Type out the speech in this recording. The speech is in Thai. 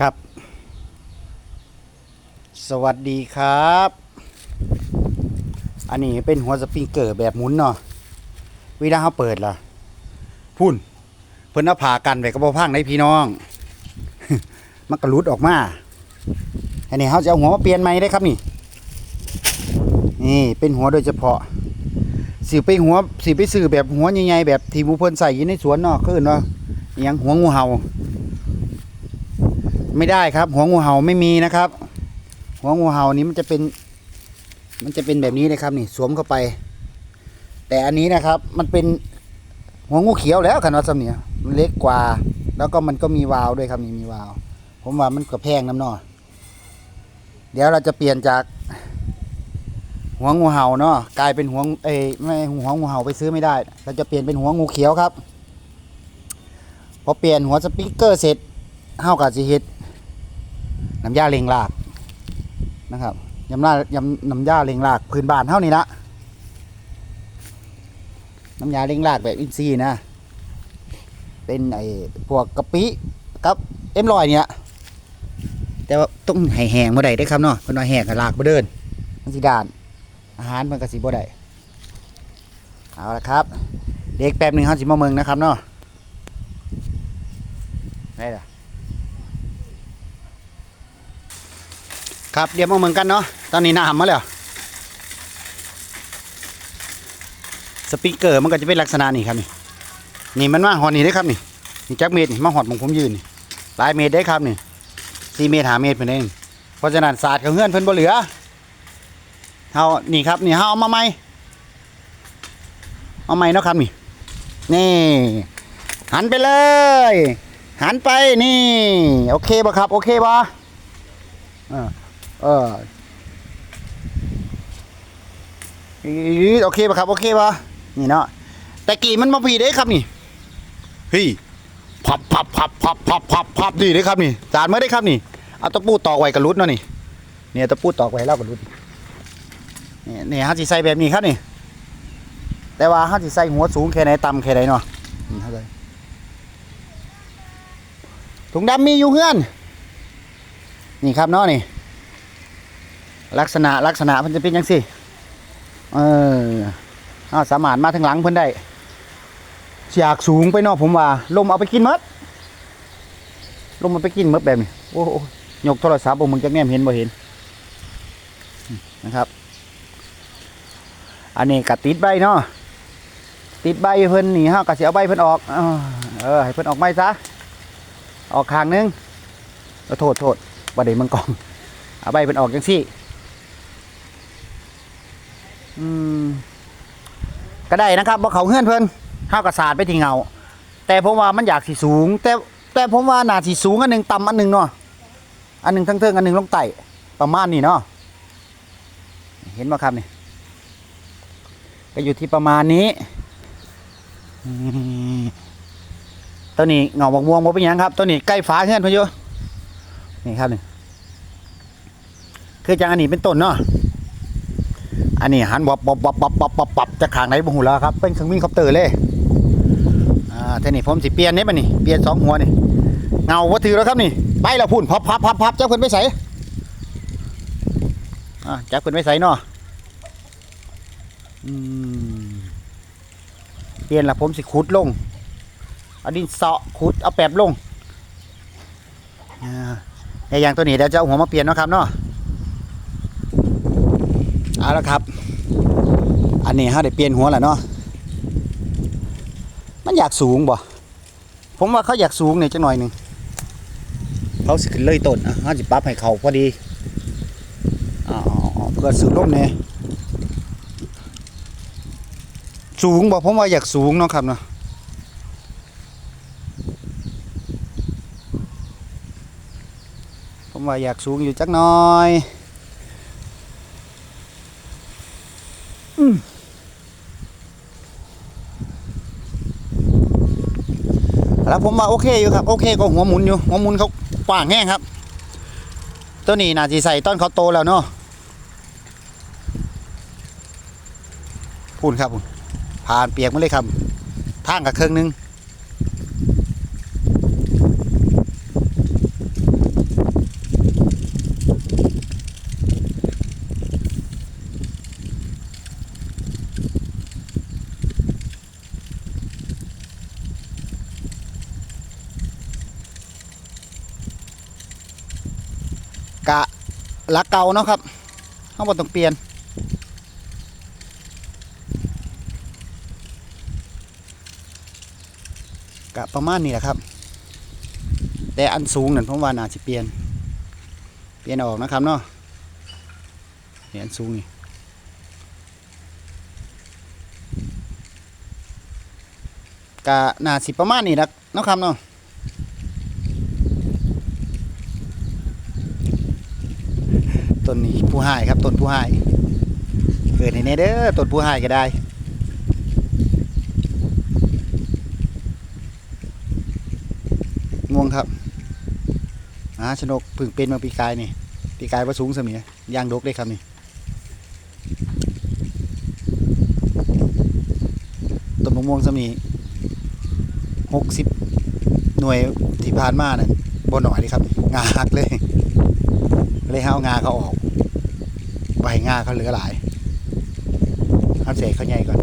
ครับ สวัสดีครับ อันนี้เป็นหัวสปริงเกอร์แบบหมุนเนาะวิธีเขาเปิดล่ะ พุ่น เพิ่นเอาผ่ากันไว้กระบอกพังในพี่น้อง มันกระลุดออกมา อันนี้เขาจะเอาหัวมาเปลี่ยนไหมได้ครับนี่ นี่เป็นหัวโดยเฉพาะสิไปหัวสิไปซื้อแบบหัวใหญ่ๆแบบที่มูเพิ่นใส่อยู่ในสวนเนาะคือเนาะอหยังหัวงูเห่า ไม่ได้ครับ หัวงูเห่าไม่มีนะครับ หัวงูเห่านี้มันจะเป็น มันจะเป็นแบบนี้เลยครับนี่สวมเข้าไป แต่อันนี้นะครับ มันเป็นหัวงูเขียวแล้วคันว่าสำเนียมันเล็กกว่า แล้วก็มันก็มีวาล์วด้วยครับนี่มีวาล์วผมว่ามันก็แพงน้ำหนอเดี๋ยวเราจะเปลี่ยนจาก หัวงูเห่าเนาะกลายเป็นหัวเอ้ไม่หัวงูเห่าไปซื้อไม่ได้ เราจะเปลี่ยนเป็นหัวงูเขียวครับพอเปลี่ยนหัวสปีกเกอร์เสร็จเฮากับสิเฮ็ด น้ำยาเล็งลากนะครับยำลายำน้ำยาเล็งลากพื้นบ้านเท่านี้ละน้ำยาเล็งลากแบบอินทรีนะ เป็นไอ้พวกกะปิกับเอ็มลอยเนี่ยแต่ว่าต้องให้แห้งมื่อใดได้ครับเนาะเพิ่นว่าแห้งกับลากบ่เดินมันสิด้าน อาหารมันก็สิบ่ได้เอาละครับ เด็กแป๊บหนึ่งเฮาสิมาเมืองนะครับเนาะได้ละ ครับเดี๋ยวมาเมืองกันเนาะตอนนี้น้ำมาแล้วสปีกเกอร์มันก็จะเป็นลักษณะนี้ครับนี่นี่มันมาหอนี่ได้ครับนี่นี่จักเมตรนี่มาหอดของผมยืนนี่หลายเมตรได้ครับนี่สี่เมตรหาเมตรเพิ่นเองเพราะฉะนั้นศาสตร์ของเฮือนเพิ่นบ่เหลือเฮานี่ครับนี่เฮาเอามาใหม่เอาใหม่เนาะครับนี่นี่หันไปเลย หันไปนี่ โอเคบ่ครับ โอเคบ่เออ เออโอเคบ่ะครับ โอเคบ่ะนี่เนาะแต่กี่มันมาผีได้ครับนี่เฮ้ยพับพับพับพับพับพับพับดีได้ครับนี่จานเมื่อได้ครับนี่เอาตะปูตอกไว้กระลุดเนาะนี่เนี่ยตะปูตอกไว้แล้วกระลุดนี่เนี่เขาสิใส่แบบนี้ครับนี่ แต่ว่าเขาสิใส่หัวสูงแค่ไหนต่ำแค่ไหนเนาะนี่เขาเลยถุงดำมีอยู่เพื่อน นี่ครับเนาะนี่ ลักษณะลักษณะมันจะเป็นยังสิเออเอาสามารถมาทางหลังเพิ่นได้อยากสูงไปนาะผมว่า ลมเอาไปกินหมดลมเอาไปกินหมดแบบนี้โอ้โหยกโทรศัพท์บ่มึงจะแนมเห็นบ่เห็นนะครับ อันนี้ก็ติดใบเนาะติดใบเพิ่นนี่ฮะก็สิเอาใบเพิ่นออกเออให้เพิ่นออกไม้ซะออกข้างนึงโทษโทษบ่ได้มังกองเอาใบเพิ่นออกจังซี่ อืมก็ได้นะครับบ่เขาเฮือนเพิ่นเฮาก็สาดไปที่เงา แต่ผมว่ามันอยากสิสูง แต่แต่ผมว่าน่าสิสูงอันหนึงต่ำอันหนึงเนาะอันหนึงทั้งเทิงอันหนึงลงไต่ประมาณนี้เนาะเห็นบ่ครับนี่ก็อยู่ที่ประมาณนี้อืมตัวนี้เงาบกม่วงบ่เป็นหยังครับตัวนี้ใกล้ฟ้าเฮือนพะโยนี่ครับนี่คือจังอันนี้เป็นต้นเนาะ อันนี้หันวับวับวับวับวับวับวับจะขางไหนบ่หูแล้วครับ เป็นเครื่องวิ่งคอปเตอร์เลยอ่าทีนี้ผมสิเปลี่ยนนี่ปะนี่เปลี่ยนสองหัวนี่เงาว่าถือแล้วครับนี่ไปแล้วพุ่นพับพับพับพับเจ้าเพิ่นไปใส่อ่าจับเพิ่นไปใส่เนาะอืมเปลี่ยนละผมสิขุดลงเอาดินเสาะขุดเอาแปบลงอ่าอย่างตัวนี้เดี๋ยวจะเอาหัวมาเปลี่ยนนะครับเนาะ เอาละครับ อันนี้ฮะได้เปลี่ยนหัวแล้วเนาะมันอยากสูงบ่ผมว่าเขาอยากสูงเนี่ยจังหน่อยหนึ่งเขาสิขึ้นเลยต้นอะเขาสิปรับให้เขาพอดีอ๋อเพื่อสูงลมเนี่ยสูงบอกผมว่าอยากสูงเนาะครับเนาะผมว่าอยากสูงอยู่จักหน่อย แล้วผมว่าโอเคอยู่ครับโอเคก็หัวหมุนอยู่หัวหมุนเขากว้างแห้งครับ ตัวนี้น่าจะใส่ต้นเขาโตแล้วเนาะพูนครับพูนผ่านเปียกมาเลยครับทางกับเครื่องหนึง กะ หลักเก่าเนาะครับเฮาบ่ต้องเปลี่ยน กะประมาณนี้แหละครับ แต่อันสูงนั่นผมว่าน่าจะเปลี่ยน เปลี่ยนออกนะครับเนาะนี่อันสูงนี่กะน่าสิประมาณนี้นะเนาะครับเนาะ ต้นนี้ผู้ให้ครับต้นผู้ให้เกิดในเนเด้อต้นผู้ให้ก็ได้ง่วงครับอาชนกพึ่งเป็นมาปีกายนี่ปีกายว่าสูงเสมียยางดกได้ครับนี่ต้นมะม่วงเสมีหกสิบหน่วยที่ผ่านมานั่นบนหน่อยเลยครับงาหักเลย เลยห้เอางาเขาออกใบงาเขาเหลือหลายเอาเศษเขาใหญ่ก่อน